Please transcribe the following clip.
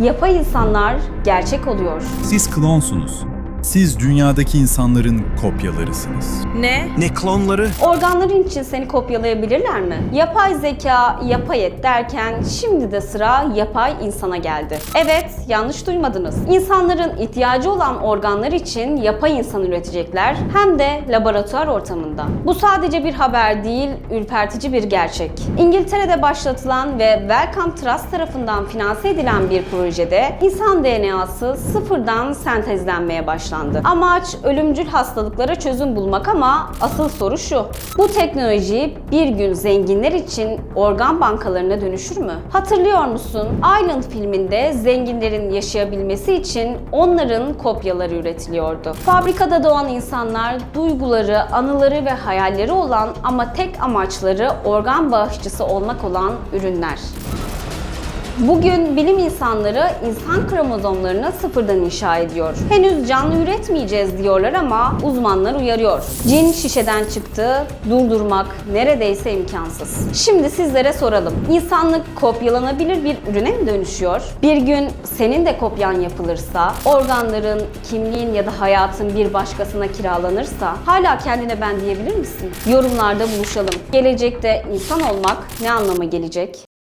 Yapay insanlar gerçek oluyor. Siz klonsunuz. Siz dünyadaki insanların kopyalarısınız. Ne? Ne klonları? Organların için seni kopyalayabilirler mi? Yapay zeka, yapay et derken şimdi de sıra yapay insana geldi. Evet, yanlış duymadınız. İnsanların ihtiyacı olan organlar için yapay insan üretecekler hem de laboratuvar ortamında. Bu sadece bir haber değil, ürpertici bir gerçek. İngiltere'de başlatılan ve Wellcome Trust tarafından finanse edilen bir projede insan DNA'sı sıfırdan sentezlenmeye başlandı. Amaç ölümcül hastalıklara çözüm bulmak ama asıl soru şu. Bu teknoloji bir gün zenginler için organ bankalarına dönüşür mü? Hatırlıyor musun? Island filminde zenginlerin yaşayabilmesi için onların kopyaları üretiliyordu. Fabrikada doğan insanlar duyguları, anıları ve hayalleri olan ama tek amaçları organ bağışçısı olmak olan ürünler. Bugün bilim insanları insan kromozomlarını sıfırdan inşa ediyor. Henüz canlı üretmeyeceğiz diyorlar ama uzmanlar uyarıyor. Cin şişeden çıktı, durdurmak neredeyse imkansız. Şimdi sizlere soralım. İnsanlık kopyalanabilir bir ürüne mi dönüşüyor? Bir gün senin de kopyan yapılırsa, organların, kimliğin ya da hayatın bir başkasına kiralanırsa hala kendine ben diyebilir misin? Yorumlarda buluşalım. Gelecekte insan olmak ne anlama gelecek?